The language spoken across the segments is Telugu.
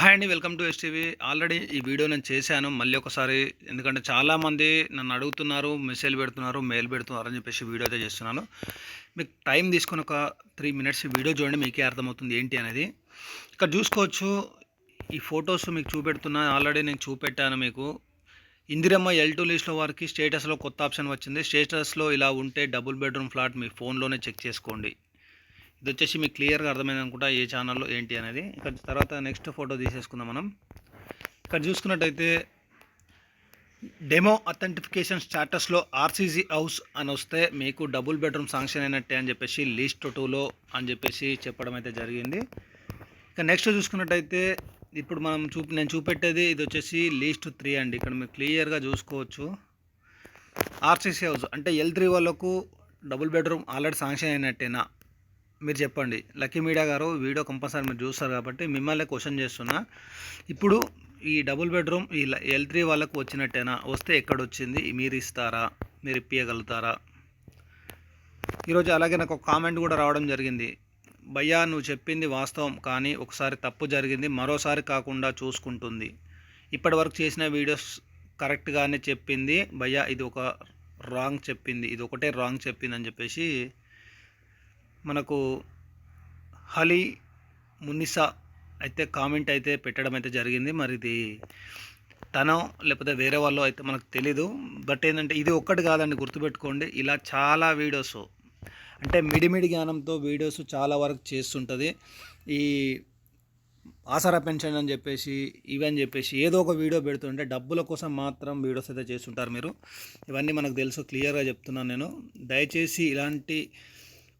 హాయ్ అండి వెల్కమ్ టు ఎస్టీవీ ఆల్రెడీ ఈ వీడియో నేను చేశాను. మళ్ళీ ఒకసారి ఎందుకంటే చాలామంది నన్ను అడుగుతున్నారు మెసేజ్ పెడుతున్నారు మెయిల్ పెడుతున్నారు అని చెప్పేసి వీడియో అయితే చేస్తున్నాను. మీకు టైం తీసుకుని ఒక త్రీ మినిట్స్ వీడియో చూడండి మీకే అర్థమవుతుంది ఏంటి అనేది. ఇక్కడ చూసుకోవచ్చు ఈ ఫొటోస్ మీకు చూపెడుతున్నా ఆల్రెడీ నేను చూపెట్టాను మీకు. ఇందిరమ్మ ఎల్ టూ లిస్ట్లో వారికి స్టేటస్లో కొత్త ఆప్షన్ వచ్చింది. స్టేటస్లో ఇలా ఉంటే డబుల్ బెడ్రూమ్ ఫ్లాట్ మీ ఫోన్లోనే చెక్ చేసుకోండి. ఇది వచ్చేసి మీకు క్లియర్గా అర్థమైంది అనుకుంటా ఏ ఛానల్లో ఏంటి అనేది. ఇక్కడ తర్వాత నెక్స్ట్ ఫోటో తీసేసుకుందాం మనం. ఇక్కడ చూసుకున్నట్టయితే డెమో అథెంటిఫికేషన్ స్టాటస్లో ఆర్సీజీ హౌస్ అని వస్తే మీకు డబుల్ బెడ్రూమ్ శాంక్షన్ అయినట్టే అని చెప్పేసి లీస్ట్ టూలో అని చెప్పేసి చెప్పడం అయితే జరిగింది. ఇక నెక్స్ట్ చూసుకున్నట్టయితే ఇప్పుడు మనం చూపి నేను చూపెట్టేది ఇది వచ్చేసి లీస్ట్ త్రీ అండి. ఇక్కడ మీరు క్లియర్గా చూసుకోవచ్చు. ఆర్సీసీ హౌస్ అంటే ఎల్ త్రీ వాళ్ళకు డబుల్ బెడ్రూమ్ ఆల్రెడీ శాంక్షన్ అయినట్టేనా? మీరు చెప్పండి. లక్కీ మీడియా గారు వీడియో కంపల్సరీ మీరు చూస్తారు కాబట్టి మిమ్మల్ని క్వశ్చన్ చేస్తున్నా. ఇప్పుడు ఈ డబుల్ బెడ్రూమ్ ఈ ఎల్ త్రీ వాళ్ళకు వచ్చినట్టేనా? వస్తే ఎక్కడ వచ్చింది మీరు ఇస్తారా? మీరు ఇప్పించగలుగుతారా ఈరోజు అలాగే నాకు ఒక కామెంట్ కూడా రావడం జరిగింది. భయ్యా నువ్వు చెప్పింది వాస్తవం కానీ ఒకసారి తప్పు జరిగింది మరోసారి కాకుండా చూసుకుంటుంది. ఇప్పటి వరకు చేసిన వీడియోస్ కరెక్ట్గానే చెప్పింది. భయ్యా ఇది ఒక రాంగ్ చెప్పింది. ఇది ఒకటే రాంగ్ చెప్పింది అని చెప్పేసి మనకు హలీ మునిసా అయితే కామెంట్ అయితే పెట్టడం అయితే జరిగింది. మరి ఇది తనో లేకపోతే వేరే వాళ్ళు అయితే మనకు తెలీదు. బట్ ఏంటంటే ఇది ఒక్కటి కాదండి గుర్తుపెట్టుకోండి. ఇలా చాలా వీడియోస్ అంటే మిడిమిడి జ్ఞానంతో వీడియోస్ చాలా వరకు చేస్తుంటుంది. ఈ ఆసరా పెన్షన్ అని చెప్పేసి ఇవని చెప్పేసి ఏదో ఒక వీడియో పెడుతుంటే డబ్బుల కోసం మాత్రం వీడియోస్ అయితే చేస్తుంటారు మీరు. ఇవన్నీ మనకు తెలుసు క్లియర్గా చెప్తున్నాను నేను. దయచేసి ఇలాంటి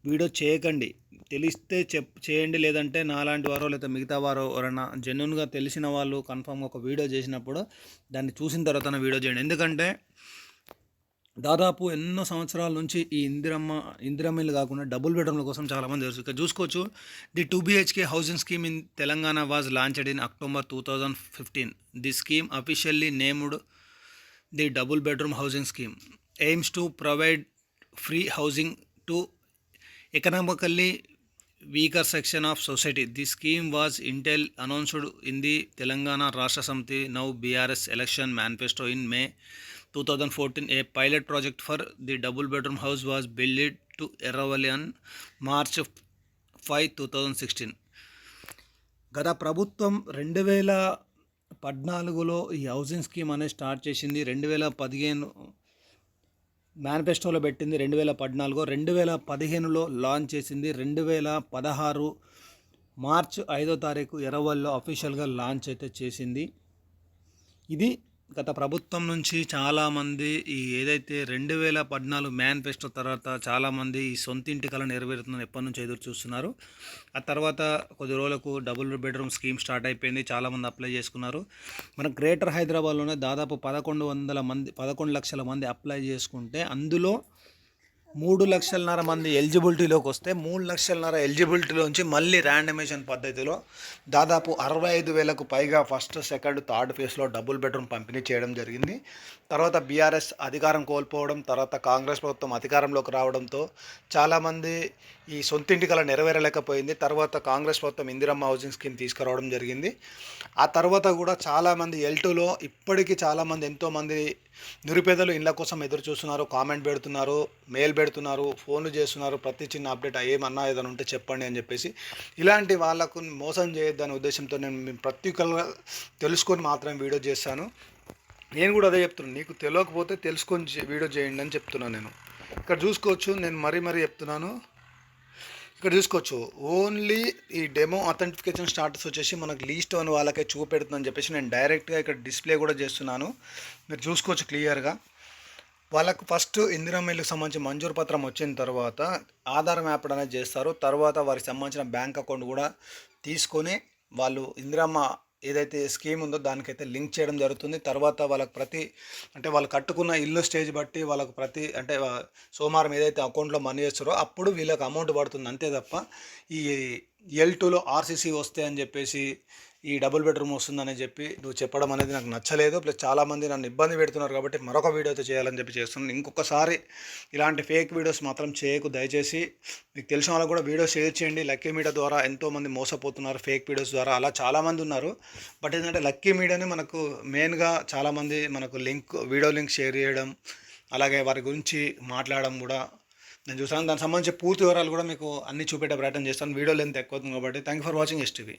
వీడియో చేయకండి. తెలిస్తే చెప్ చేయండి లేదంటే నాలాంటి వారో లేదా మిగతా వారో ఎవరైనా జెన్యున్గా తెలిసిన వాళ్ళు కన్ఫామ్గా ఒక వీడియో చేసినప్పుడు దాన్ని చూసిన తర్వాత వీడియో చేయండి. ఎందుకంటే దాదాపు ఎన్నో సంవత్సరాల నుంచి ఈ ఇందిరమ్మ ఇందిరమ్మలు కాకుండా డబుల్ బెడ్రూమ్ల కోసం చాలామంది తెలుసు ఇక్కడ చూసుకోవచ్చు the two BHK housing scheme in Telangana was launched in October two thousand fifteen. The scheme officially named the double bedroom housing scheme. Aims to provide free housing to economically weaker section of society the scheme was initially announced in the Telangana Rashtra Samithi now BRS election manifesto in May two thousand fourteen a pilot project for the double bedroom house was builded to Erravalli on March five two thousand sixteen గత ప్రభుత్వం రెండు వేల పద్నాలుగులో ఈ హౌసింగ్ స్కీమ్ అనేది స్టార్ట్ చేసింది రెండు వేల పదిహేను మేనిఫెస్టోలో పెట్టింది రెండు వేల పద్నాలుగు. రెండు వేల పదిహేనులో లాంచ్ చేసింది. రెండు వేల పదహారు మార్చ్ ఐదో తారీఖు ఇరవైలో అఫీషియల్గా లాంచ్ అయితే చేసింది. ఇది గత ప్రభుత్వం నుంచి చాలామంది ఈ ఏదైతే రెండు వేల పద్నాలుగు మేనిఫెస్టో తర్వాత చాలామంది ఈ సొంత ఇంటి కళ నెరవేరుతుందని ఎప్పటి నుంచి ఎదురు చూస్తున్నారు. ఆ తర్వాత కొద్ది రోజులకు డబుల్ బెడ్రూమ్ స్కీమ్ స్టార్ట్ అయిపోయింది. చాలామంది అప్లై చేసుకున్నారు. మన గ్రేటర్ హైదరాబాద్లోనే దాదాపు పదకొండు వందల మంది పదకొండు లక్షల మంది అప్లై చేసుకుంటే అందులో మూడు లక్షలన్నర మంది ఎలిజిబిలిటీలోకి వస్తే మూడు లక్షలన్నర ఎలిజిబిలిటీలోంచి మళ్ళీ ర్యాండమేషన్ పద్ధతిలో దాదాపు అరవై ఐదు వేలకు పైగా ఫస్ట్ సెకండ్ థర్డ్ ఫేజ్లో డబుల్ బెడ్రూమ్ పంపిణీ చేయడం జరిగింది. తర్వాత బీఆర్ఎస్ అధికారం కోల్పోవడం తర్వాత కాంగ్రెస్ ప్రభుత్వం అధికారంలోకి రావడంతో చాలామంది ఈ సొంతింటి కళ నెరవేరలేకపోయింది. తర్వాత కాంగ్రెస్ ప్రభుత్వం ఇందిరమ్మ హౌసింగ్ స్కీమ్ తీసుకురావడం జరిగింది. ఆ తర్వాత కూడా చాలామంది ఎల్టూలో ఇప్పటికీ చాలామంది ఎంతోమంది నిరుపేదలు ఇళ్ళ కోసం ఎదురు చూస్తున్నారు కామెంట్ పెడుతున్నారు మెయిల్ పెడుతున్నారు ఫోన్లు చేస్తున్నారు. ప్రతి చిన్న అప్డేట్ ఏమన్నా ఏదైనా ఉంటే చెప్పండి అని చెప్పేసి ఇలాంటి వాళ్ళకు మోసం చేయొద్దనే ఉద్దేశంతో నేను ప్రతి ఒక్కరు తెలుసుకొని మాత్రం వీడియో చేస్తాను. నేను కూడా అదే చెప్తున్నాను నీకు తెలియకపోతే తెలుసుకొని వీడియో చేయండి అని చెప్తున్నాను నేను. ఇక్కడ చూసుకోవచ్చు నేను మరీ మరీ చెప్తున్నాను. ఇక్కడ చూసుకోవచ్చు. ఓన్లీ ఈ డెమో అథెంటిఫికేషన్ స్టార్టర్స్ వచ్చేసి మనకు లీస్ట్ అని వాళ్ళకే చూపెడుతుందని చెప్పేసి నేను డైరెక్ట్గా ఇక్కడ డిస్ప్లే కూడా చేస్తున్నాను. మీరు చూసుకోవచ్చు క్లియర్గా వాళ్ళకు ఫస్ట్ ఇందిరా సంబంధించి మంజూరు పత్రం వచ్చిన తర్వాత ఆధార్ మ్యాప్ అనేది చేస్తారు. తర్వాత వారికి సంబంధించిన బ్యాంక్ అకౌంట్ కూడా తీసుకొని వాళ్ళు ఇందిరామ్మ ఏదైతే స్కీమ్ ఉందో దానికైతే లింక్ చేయడం జరుగుతుంది. తర్వాత వాళ్ళకి ప్రతి అంటే వాళ్ళు కట్టుకున్న ఇల్లు స్టేజ్ బట్టి వాళ్ళకు ప్రతి అంటే సోమవారం ఏదైతే అకౌంట్లో మనీ వేస్తారో అప్పుడు వీళ్ళకి అమౌంట్ పడుతుంది. అంతే తప్ప ఈ ఎల్ టూలో ఆర్సీసీ వస్తే అని చెప్పేసి ఈ డబుల్ బెడ్రూమ్ వస్తుందని చెప్పి నువ్వు చెప్పడం అనేది నాకు నచ్చలేదు. ప్లస్ చాలామంది నన్ను ఇబ్బంది పెడుతున్నారు కాబట్టి మరొక వీడియోతో చేయాలని చెప్పి చేస్తున్నాను. ఇంకొకసారి ఇలాంటి ఫేక్ వీడియోస్ మాత్రం చేయకు. దయచేసి మీకు తెలిసిన వాళ్ళకి కూడా వీడియో షేర్ చేయండి. లక్కీ మీడియా ద్వారా ఎంతోమంది మోసపోతున్నారు ఫేక్ వీడియోస్ ద్వారా. అలా చాలామంది ఉన్నారు. బట్ ఏంటంటే లక్కీ మీడియాని మనకు మెయిన్గా చాలామంది మనకు లింక్ వీడియో లింక్ షేర్ చేయడం అలాగే వారి గురించి మాట్లాడడం కూడా నేను చూసాను దానికి సంబంధించి పూర్తి వివరాలు కూడా మీకు అన్ని చూపెట్టే ప్రయత్నం చేస్తాను. వీడియో లెంత్ ఎక్కువ అవుతుంది కాబట్టి. Thank you for watching STV